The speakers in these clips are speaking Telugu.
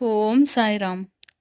ఓం సాయిరామ్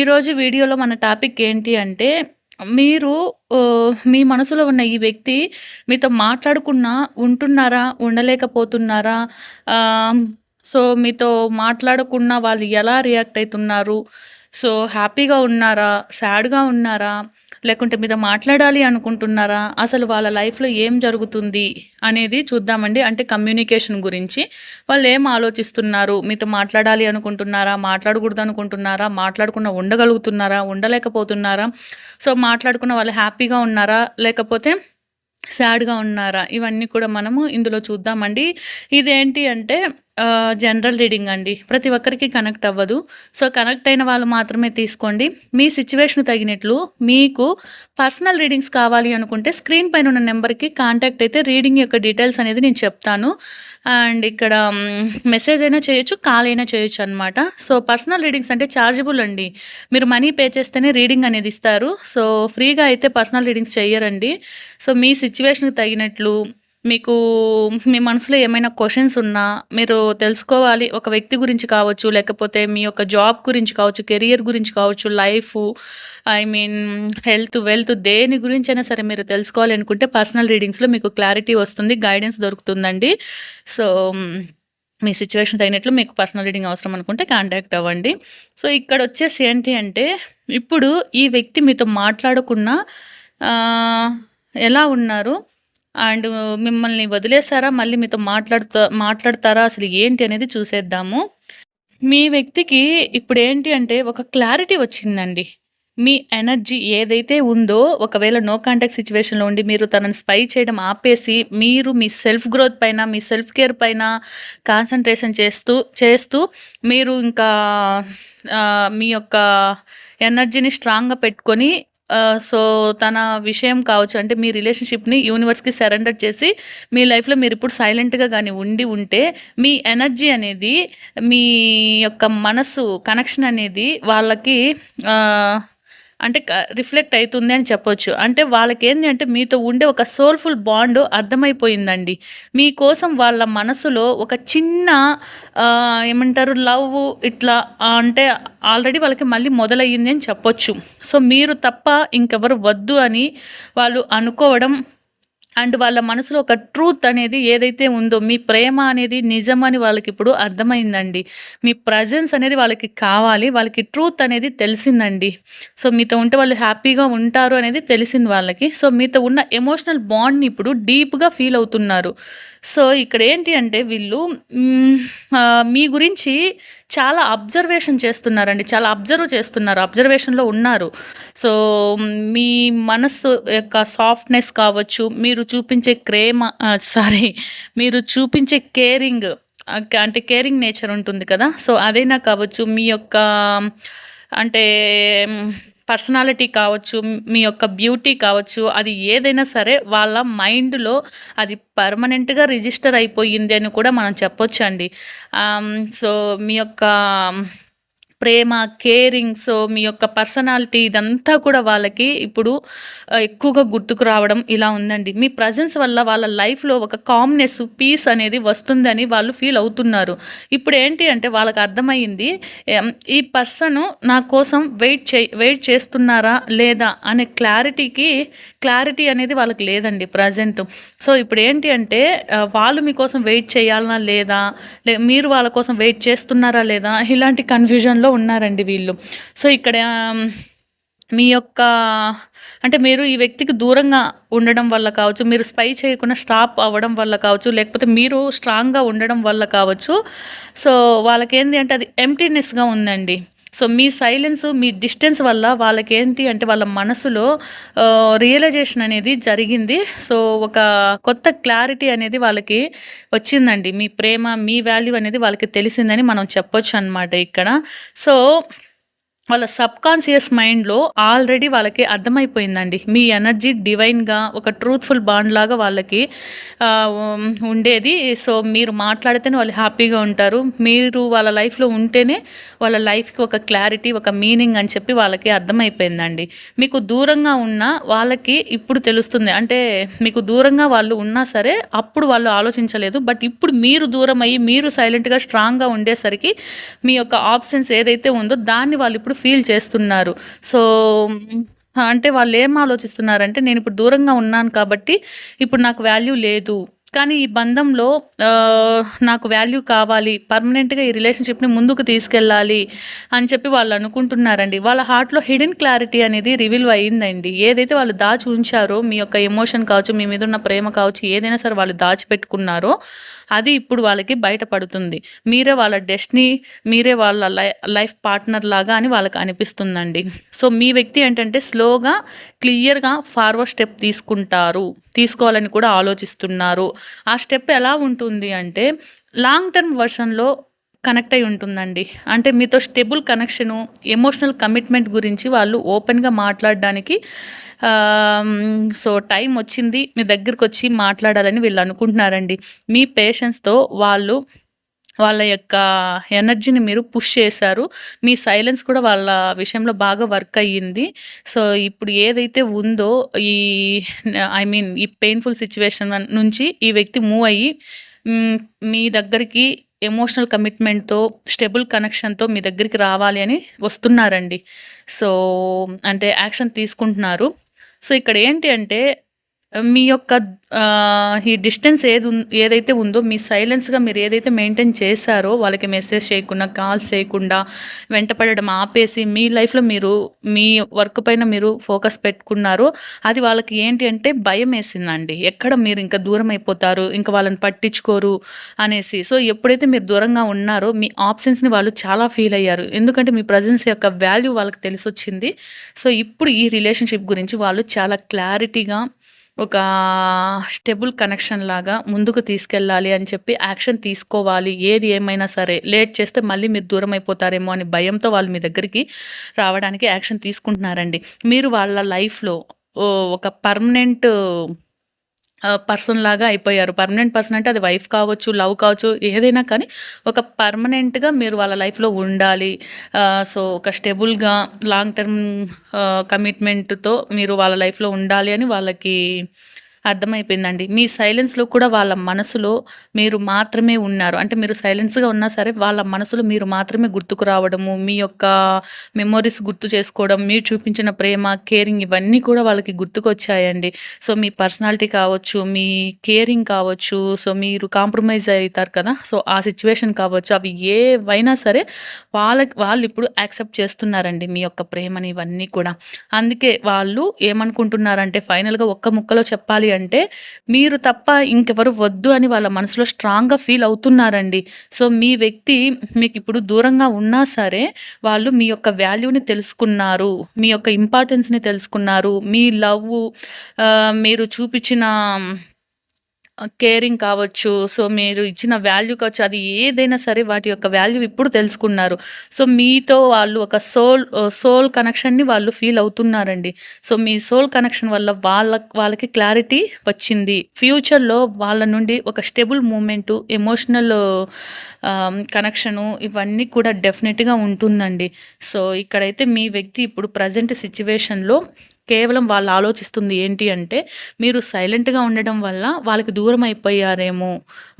ఈరోజు వీడియోలో మన టాపిక్ ఏంటి అంటే మీరు మీ మనసులో ఉన్న ఈ వ్యక్తి మీతో మాట్లాడుకున్నా ఉంటున్నారా ఉండలేకపోతున్నారా? సో మీతో మాట్లాడకున్నా వాళ్ళు ఎలా రియాక్ట్ అవుతున్నారు? సో హ్యాపీగా ఉన్నారా? సాడ్గా ఉన్నారా? లేకుంటే మీతో మాట్లాడాలి అనుకుంటున్నారా? అసలు వాళ్ళ లైఫ్లో ఏం జరుగుతుంది? అనేది చూద్దామండి. అంటే కమ్యూనికేషన్ గురించి. వాళ్ళు ఏం ఆలోచిస్తున్నారు? మీతో మాట్లాడాలి అనుకుంటున్నారా? మాట్లాడకూడదు అనుకుంటున్నారా? మాట్లాడకుండా ఉండగలుగుతున్నారా? ఉండలేకపోతున్నారా? సో మాట్లాడుకున్న వాళ్ళు హ్యాపీగా ఉన్నారా? లేకపోతే సాడ్గా ఉన్నారా? ఇవన్నీ కూడా మనము ఇందులో చూద్దామండి. ఇదేంటి అంటే జనరల్ రీడింగ్ అండి. ప్రతి ఒక్కరికి కనెక్ట్ అవ్వదు. సో కనెక్ట్ అయిన వాళ్ళు మాత్రమే తీసుకోండి. మీ సిచ్యువేషన్ తగినట్లు మీకు పర్సనల్ రీడింగ్స్ కావాలి అనుకుంటే స్క్రీన్ పైన ఉన్న నెంబర్కి కాంటాక్ట్ అయితే రీడింగ్ యొక్క డీటెయిల్స్ అనేది నేను చెప్తాను. అండ్ ఇక్కడ మెసేజ్ అయినా చేయొచ్చు కాల్ అయినా చేయొచ్చు అనమాట సో పర్సనల్ రీడింగ్స్ అంటే ఛార్జబుల్ అండి. మీరు మనీ పే చేస్తేనే రీడింగ్ అనేది ఇస్తారు. సో ఫ్రీగా అయితే పర్సనల్ రీడింగ్స్ చేయరండి. సో మీ సిచ్యువేషన్కి తగినట్లు మీకు మీ మనసులో ఏమైనా క్వశ్చన్స్ ఉన్నా మీరు తెలుసుకోవాలి. ఒక వ్యక్తి గురించి కావచ్చు లేకపోతే మీ యొక్క జాబ్ గురించి కావచ్చు కెరియర్ గురించి కావచ్చు life I mean health wealth దేని గురించి అయినా సరే మీరు తెలుసుకోవాలి అనుకుంటే పర్సనల్ రీడింగ్స్లో మీకు క్లారిటీ వస్తుంది గైడెన్స్ దొరుకుతుందండి. సో మీ సిచ్యువేషన్ తగినట్లు మీకు పర్సనల్ రీడింగ్ అవసరం అనుకుంటే కాంటాక్ట్ అవ్వండి. సో ఇక్కడ వచ్చేసి ఏంటి అంటే ఇప్పుడు ఈ వ్యక్తి మీతో మాట్లాడకుండా ఎలా ఉన్నారు? అండ్ మిమ్మల్ని వదిలేసారా మళ్ళీ మీతో మాట్లాడుతా మాట్లాడతారా? అసలు ఏంటి అనేది చూసేద్దాము. మీ వ్యక్తికి ఇప్పుడు ఏంటి అంటే ఒక క్లారిటీ వచ్చిందండి. మీ ఎనర్జీ ఏదైతే ఉందో ఒకవేళ నో కాంటాక్ట్ సిచ్యువేషన్లో ఉండి మీరు తనని స్పై చేయడం ఆపేసి మీరు మీ సెల్ఫ్ గ్రోత్ పైన మీ సెల్ఫ్ కేర్ పైన కాన్సన్ట్రేషన్ చేస్తూ చేస్తూ మీరు ఇంకా మీ యొక్క ఎనర్జీని స్ట్రాంగ్గా పెట్టుకొని సో తన విషయం కావచ్చు అంటే మీ రిలేషన్షిప్ని యూనివర్స్కి సరెండర్ చేసి మీ లైఫ్లో మీరు ఇప్పుడు సైలెంట్గా కానీ ఉండి ఉంటే మీ ఎనర్జీ అనేది మీ యొక్క మనసు కనెక్షన్ అనేది వాళ్ళకి అంటే రిఫ్లెక్ట్ అవుతుంది అని చెప్పొచ్చు. అంటే వాళ్ళకేంది అంటే మీతో ఉండే ఒక సోల్ఫుల్ బాండ్ అర్థమైపోయిందండి. మీకోసం వాళ్ళ మనసులో ఒక చిన్న ఏమంటారు లవ్ ఇట్లా అంటే ఆల్రెడీ వాళ్ళకి మళ్ళీ మొదలయ్యింది అని చెప్పొచ్చు. సో మీరు తప్ప ఇంకెవరు వద్దు అని వాళ్ళు అనుకోవడం అండ్ వాళ్ళ మనసులో ఒక ట్రూత్ అనేది ఏదైతే ఉందో మీ ప్రేమ అనేది నిజమని వాళ్ళకి ఇప్పుడు అర్థమైందండి. మీ ప్రజెన్స్ అనేది వాళ్ళకి కావాలి వాళ్ళకి ట్రూత్ అనేది తెలిసిందండి. సో మీతో ఉంటే వాళ్ళు హ్యాపీగా ఉంటారు అనేది తెలిసింది వాళ్ళకి. సో మీతో ఉన్న ఎమోషనల్ బాండ్ని ఇప్పుడు డీప్గా ఫీల్ అవుతున్నారు. సో ఇక్కడ ఏంటి అంటే వీళ్ళు మీ గురించి చాలా అబ్జర్వేషన్ చేస్తున్నారండి. చాలా అబ్జర్వ్ చేస్తున్నారు. అబ్జర్వేషన్లో ఉన్నారు. సో మీ మనస్సు యొక్క సాఫ్ట్నెస్ కావచ్చు మీరు చూపించే క్రేమ సారీ మీరు చూపించే కేరింగ్ అంటే కేరింగ్ నేచర్ ఉంటుంది కదా. సో అదైనా కావచ్చు మీ యొక్క అంటే పర్సనాలిటీ కావచ్చు మీ యొక్క బ్యూటీ కావచ్చు అది ఏదైనా సరే వాళ్ళ మైండ్లో అది పర్మనెంట్గా రిజిస్టర్ అయిపోయింది అని కూడా మనం చెప్పొచ్చండి. సో మీ యొక్క ప్రేమ కేరింగ్ సో మీ యొక్క పర్సనాలిటీ ఇదంతా కూడా వాళ్ళకి ఇప్పుడు ఎక్కువగా గుర్తుకు రావడం ఇలా ఉందండి. మీ ప్రజెన్స్ వల్ల వాళ్ళ లైఫ్లో ఒక కామ్నెస్ పీస్ అనేది వస్తుందని వాళ్ళు ఫీల్ అవుతున్నారు. ఇప్పుడు ఏంటి అంటే వాళ్ళకి అర్థమైంది ఈ పర్సన్ నా కోసం వెయిట్ చే వెయిట్ చేస్తున్నారా లేదా అనే క్లారిటీకి క్లారిటీ అనేది వాళ్ళకి లేదండి ప్రజెంట్ సో ఇప్పుడు ఏంటి అంటే వాళ్ళు మీకోసం వెయిట్ చేయాలనా లేదా మీరు వాళ్ళ కోసం వెయిట్ చేస్తున్నారా లేదా ఇలాంటి కన్ఫ్యూజన్లో పొజిషన్లో ఉన్నారండి వీళ్ళు. సో ఇక్కడ మీ యొక్క అంటే మీరు ఈ వ్యక్తికి దూరంగా ఉండడం వల్ల కావచ్చు మీరు స్పై చేయకుండా స్టాప్ అవ్వడం వల్ల కావచ్చు లేకపోతే మీరు స్ట్రాంగ్గా ఉండడం వల్ల కావచ్చు. సో వాళ్ళకేంటి అంటే అది ఎంటీనెస్గా ఉందండి. సో మీ సైలెన్స్ మీ డిస్టెన్స్ వల్ల వాళ్ళకేంటి అంటే వాళ్ళ మనసులో రియలైజేషన్ అనేది జరిగింది. సో ఒక కొత్త క్లారిటీ అనేది వాళ్ళకి వచ్చిందండి. మీ ప్రేమ మీ వాల్యూ అనేది వాళ్ళకి తెలిసిందని మనం చెప్పొచ్చు అనమాట ఇక్కడ. సో వాళ్ళ సబ్కాన్షియస్ మైండ్లో ఆల్రెడీ వాళ్ళకి అర్థమైపోయిందండి. మీ ఎనర్జీ డివైన్గా ఒక ట్రూత్ఫుల్ బాండ్ లాగా వాళ్ళకి ఉండేది. సో మీరు మాట్లాడితేనే వాళ్ళు హ్యాపీగా ఉంటారు. మీరు వాళ్ళ లైఫ్లో ఉంటేనే వాళ్ళ లైఫ్కి ఒక క్లారిటీ ఒక మీనింగ్ అని చెప్పి వాళ్ళకి అర్థమైపోయిందండి. మీకు దూరంగా ఉన్న వాళ్ళకి ఇప్పుడు తెలుస్తుంది. అంటే మీకు దూరంగా వాళ్ళు ఉన్నా సరే అప్పుడు వాళ్ళు ఆలోచించలేదు. బట్ ఇప్పుడు మీరు దూరం అయ్యి మీరు సైలెంట్గా స్ట్రాంగ్గా ఉండేసరికి మీ యొక్క ఆప్షన్స్ ఏదైతే ఉందో దాన్ని వాళ్ళు ఇప్పుడు ఫీల్ చేస్తున్నారు. సో అంటే వాళ్ళు ఏం ఆలోచిస్తున్నారంటే నేను ఇప్పుడు దూరంగా ఉన్నాను కాబట్టి ఇప్పుడు నాకు వాల్యూ లేదు. కానీ ఈ బంధంలో నాకు వాల్యూ కావాలి పర్మనెంట్గా ఈ రిలేషన్షిప్ని ముందుకు తీసుకెళ్ళాలి అని చెప్పి వాళ్ళు అనుకుంటున్నారండి. వాళ్ళ హార్ట్లో హిడెన్ క్లారిటీ అనేది రివీల్ అయ్యిందండి. ఏదైతే వాళ్ళు దాచి ఉంచారో మీ యొక్క ఎమోషన్ కావచ్చు మీ మీద ఉన్న ప్రేమ కావచ్చు ఏదైనా సరే వాళ్ళు దాచిపెట్టుకున్నారో అది ఇప్పుడు వాళ్ళకి బయటపడుతుంది. మీరే వాళ్ళ డెస్టినీ మీరే వాళ్ళ లై లైఫ్ పార్ట్నర్ లాగా అని వాళ్ళకి అనిపిస్తుందండి. సో మీ వ్యక్తి ఏంటంటే స్లోగా క్లియర్గా ఫార్వర్డ్ స్టెప్ తీసుకుంటారు. తీసుకోవాలని కూడా ఆలోచిస్తున్నారు. ఆ స్టెప్ ఎలా ఉంటుంది అంటే లాంగ్ టర్మ్ వర్షన్లో కనెక్ట్ అయి ఉంటుందండి. అంటే మీతో స్టెబుల్ కనెక్షను ఎమోషనల్ కమిట్మెంట్ గురించి వాళ్ళు ఓపెన్గా మాట్లాడడానికి సో టైం వచ్చింది మీ దగ్గరికి వచ్చి మాట్లాడాలని వీళ్ళు అనుకుంటున్నారండి. మీ పేషెన్స్తో వాళ్ళు వాళ్ళ యొక్క ఎనర్జీని మీరు పుష్ చేశారు. మీ సైలెన్స్ కూడా వాళ్ళ విషయంలో బాగా వర్క్ అయ్యింది. సో ఇప్పుడు ఏదైతే ఉందో ఈ ఐ మీన్ ఈ పెయిన్ఫుల్ సిచ్యువేషన్ నుంచి ఈ వ్యక్తి మూవ్ అయ్యి మీ దగ్గరికి ఎమోషనల్ కమిట్మెంట్తో స్టెబుల్ కనెక్షన్తో మీ దగ్గరికి రావాలి అని వస్తున్నారండి. సో అంటే యాక్షన్ తీసుకుంటున్నారు. సో ఇక్కడ ఏంటి అంటే మీ యొక్క ఈ డిస్టెన్స్ ఏది ఏదైతే ఉందో మీ సైలెన్స్గా మీరు ఏదైతే మెయింటైన్ చేశారో వాళ్ళకి మెసేజ్ చేయకుండా కాల్స్ చేయకుండా వెంటపడడం ఆపేసి మీ లైఫ్లో మీరు మీ వర్క్ పైన మీరు ఫోకస్ పెట్టుకున్నారో అది వాళ్ళకి ఏంటి అంటే భయం వేసిందండి. ఎక్కడ మీరు ఇంకా దూరం అయిపోతారు ఇంకా వాళ్ళని పట్టించుకోరు అనేసి. సో ఎప్పుడైతే మీరు దూరంగా ఉన్నారో మీ ఆప్షన్స్ని వాళ్ళు చాలా ఫీల్ అయ్యారు. ఎందుకంటే మీ ప్రజెన్స్ యొక్క వాల్యూ వాళ్ళకి తెలిసొచ్చింది. సో ఇప్పుడు ఈ రిలేషన్షిప్ గురించి వాళ్ళు చాలా క్లారిటీగా ఒక స్టెబుల్ కనెక్షన్ లాగా ముందుకు తీసుకెళ్ళాలి అని చెప్పి యాక్షన్ తీసుకోవాలి. ఏది ఏమైనా సరే లేట్ చేస్తే మళ్ళీ మీరు దూరం అయిపోతారేమో అని భయంతో వాళ్ళు మీ దగ్గరికి రావడానికి యాక్షన్ తీసుకుంటున్నారండి. మీరు వాళ్ళ లైఫ్లో ఒక పర్మనెంట్ పర్సన్ లాగా అయిపోయారు. పర్మనెంట్ పర్సన్ అంటే అది వైఫ్ కావచ్చు లవ్ కావచ్చు ఏదైనా కానీ ఒక పర్మనెంట్గా మీరు వాళ్ళ లైఫ్లో ఉండాలి. సో ఒక స్టెబుల్గా లాంగ్ టర్మ్ కమిట్మెంట్తో మీరు వాళ్ళ లైఫ్లో ఉండాలి అని వాళ్ళకి అర్థమైపోయిందండి. మీ సైలెన్స్లో కూడా వాళ్ళ మనసులో మీరు మాత్రమే ఉన్నారు. అంటే మీరు సైలెన్స్గా ఉన్నా సరే వాళ్ళ మనసులో మీరు మాత్రమే గుర్తుకు రావడము మీ యొక్క మెమొరీస్ గుర్తు చేసుకోవడం మీరు చూపించిన ప్రేమ కేరింగ్ ఇవన్నీ కూడా వాళ్ళకి గుర్తుకొచ్చాయండి. సో మీ పర్సనాలిటీ కావచ్చు మీ కేరింగ్ కావచ్చు సో మీరు కాంప్రమైజ్ అవుతారు కదా! సో ఆ సిచ్యువేషన్ కావచ్చు అవి ఏవైనా సరే వాళ్ళకి వాళ్ళు ఇప్పుడు యాక్సెప్ట్ చేస్తున్నారండి మీ యొక్క ప్రేమని ఇవన్నీ కూడా. అందుకే వాళ్ళు ఏమనుకుంటున్నారంటే ఫైనల్గా ఒక్క ముక్కలో చెప్పాలి అంటే మీరు తప్ప ఇంకెవరు వద్దు అని వాళ్ళ మనసులో స్ట్రాంగ్గా ఫీల్ అవుతున్నారండి. సో మీ వ్యక్తి మీకు ఇప్పుడు దూరంగా ఉన్నా సరే వాళ్ళు మీ యొక్క వాల్యూని తెలుసుకున్నారు మీ యొక్క ఇంపార్టెన్స్ని తెలుసుకున్నారు మీ లవ్ మీరు చూపించిన కేరింగ్ కావచ్చు సో మీరు ఇచ్చిన వాల్యూ కావచ్చు అది ఏదైనా సరే వాటి యొక్క వాల్యూ ఇప్పుడు తెలుసుకున్నారు. సో మీతో వాళ్ళు ఒక సోల్ సోల్ కనెక్షన్ని వాళ్ళు ఫీల్ అవుతున్నారండి. సో మీ సోల్ కనెక్షన్ వల్ల వాళ్ళ వాళ్ళకి క్లారిటీ వచ్చింది. ఫ్యూచర్లో వాళ్ళ నుండి ఒక స్టేబుల్ మూమెంటు ఎమోషనల్ కనెక్షను ఇవన్నీ కూడా డెఫినెట్గా ఉంటుందండి. సో ఇక్కడైతే మీ వ్యక్తి ఇప్పుడు ప్రజెంట్ సిచ్యువేషన్లో కేవలం వాళ్ళు ఆలోచిస్తుంది ఏంటి అంటే మీరు సైలెంట్గా ఉండడం వల్ల వాళ్ళకి దూరం అయిపోయారేమో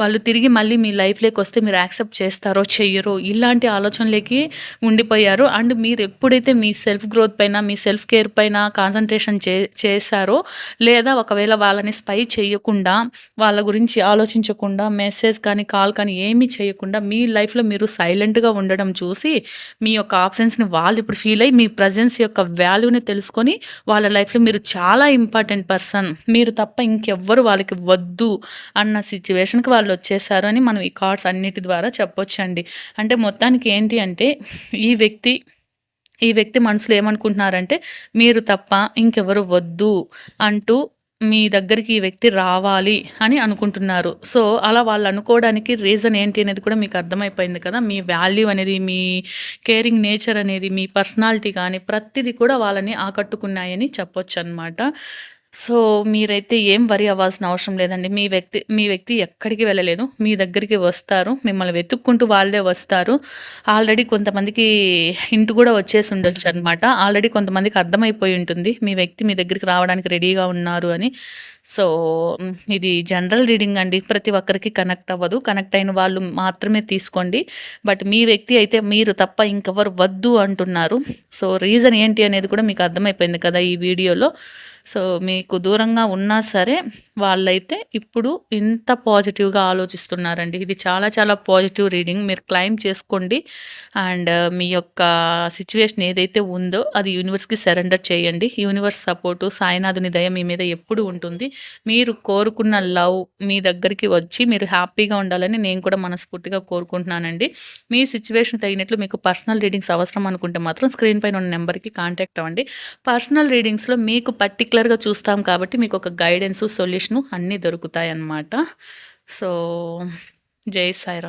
వాళ్ళు తిరిగి మళ్ళీ మీ లైఫ్లోకి వస్తే మీరు యాక్సెప్ట్ చేస్తారో చెయ్యరో ఇలాంటి ఆలోచనలకి ఉండిపోయారు. అండ్ మీరు ఎప్పుడైతే మీ సెల్ఫ్ గ్రోత్ పైన మీ సెల్ఫ్ కేర్ పైన కాన్సన్ట్రేషన్ చే చేశారో లేదా ఒకవేళ వాళ్ళని స్పై చేయకుండా వాళ్ళ గురించి ఆలోచించకుండా మెసేజ్ కానీ కాల్ కానీ ఏమీ చేయకుండా మీ లైఫ్లో మీరు సైలెంట్గా ఉండడం చూసి మీ యొక్క ఆప్షన్స్ని వాళ్ళు ఇప్పుడు ఫీల్ అయ్యి మీ ప్రజెన్స్ యొక్క వాల్యూని తెలుసుకొని వాళ్ళ లైఫ్లో మీరు చాలా ఇంపార్టెంట్ పర్సన్. మీరు తప్ప ఇంకెవ్వరు వాళ్ళకి వద్దు అన్న సిచ్యువేషన్కి వాళ్ళు వచ్చేసారు అని మనం ఈ కార్డ్స్ అన్నిటి ద్వారా చెప్పొచ్చండి. అంటే మొత్తానికి ఏంటి అంటే ఈ వ్యక్తి ఈ వ్యక్తి మనసులో ఏమనుకుంటున్నారంటే మీరు తప్ప ఇంకెవరు వద్దు అంటూ మీ దగ్గరికి ఈ వ్యక్తి రావాలి అని అనుకుంటున్నారు. సో అలా వాళ్ళు అనుకోవడానికి రీజన్ ఏంటి అనేది కూడా మీకు అర్థమైపోయింది కదా. మీ వాల్యూ అనేది మీ కేరింగ్ నేచర్ అనేది మీ పర్సనాలిటీ కానీ ప్రతిదీ కూడా వాళ్ళని ఆకట్టుకున్నాయని చెప్పొచ్చు అనమాట సో మీరైతే ఏం వరి అవ్వాల్సిన అవసరం లేదండి. మీ వ్యక్తి మీ వ్యక్తి ఎక్కడికి వెళ్ళలేదు. మీ దగ్గరికి వస్తారు. మిమ్మల్ని వెతుక్కుంటూ వాళ్ళే వస్తారు. ఆల్రెడీ కొంతమందికి ఇంటి కూడా వచ్చేసి ఉండొచ్చు అనమాట ఆల్రెడీ కొంతమందికి అర్థమైపోయి ఉంటుంది. మీ వ్యక్తి మీ దగ్గరికి రావడానికి రెడీగా ఉన్నారు అని. సో ఇది జనరల్ రీడింగ్ అండి. ప్రతి ఒక్కరికి కనెక్ట్ అవ్వదు. కనెక్ట్ అయిన వాళ్ళు మాత్రమే తీసుకోండి. బట్ మీ వ్యక్తి అయితే మీరు తప్ప ఇంకెవరు వద్దు అంటున్నారు. సో రీజన్ ఏంటి అనేది కూడా మీకు అర్థమైపోయింది కదా ఈ వీడియోలో. సో మీకు దూరంగా ఉన్నా సరే వాళ్ళైతే ఇప్పుడు ఇంత పాజిటివ్గా ఆలోచిస్తున్నారండి. ఇది చాలా చాలా పాజిటివ్ రీడింగ్. మీరు క్లైమ్ చేసుకోండి. అండ్ uh, మీ యొక్క సిచ్యువేషన్ ఏదైతే ఉందో అది యూనివర్స్కి సరెండర్ చేయండి. యూనివర్స్ సపోర్టు సాయినాథుని దయ మీ మీద ఎప్పుడు ఉంటుంది. మీరు కోరుకున్న లవ్ మీ దగ్గరికి వచ్చి మీరు హ్యాపీగా ఉండాలని నేను కూడా మనస్ఫూర్తిగా కోరుకుంటున్నానండి. మీ సిచ్యువేషన్ తగినట్లు మీకు పర్సనల్ రీడింగ్స్ అవసరం అనుకుంటే మాత్రం స్క్రీన్ పైన ఉన్న నెంబర్కి కాంటాక్ట్ అవ్వండి. పర్సనల్ రీడింగ్స్లో మీకు పర్టికులర్గా చూస్తాం కాబట్టి మీకు ఒక గైడెన్స్ సొల్యూషను అన్నీ దొరుకుతాయి అన్నమాట సో జై సాయిరామ్.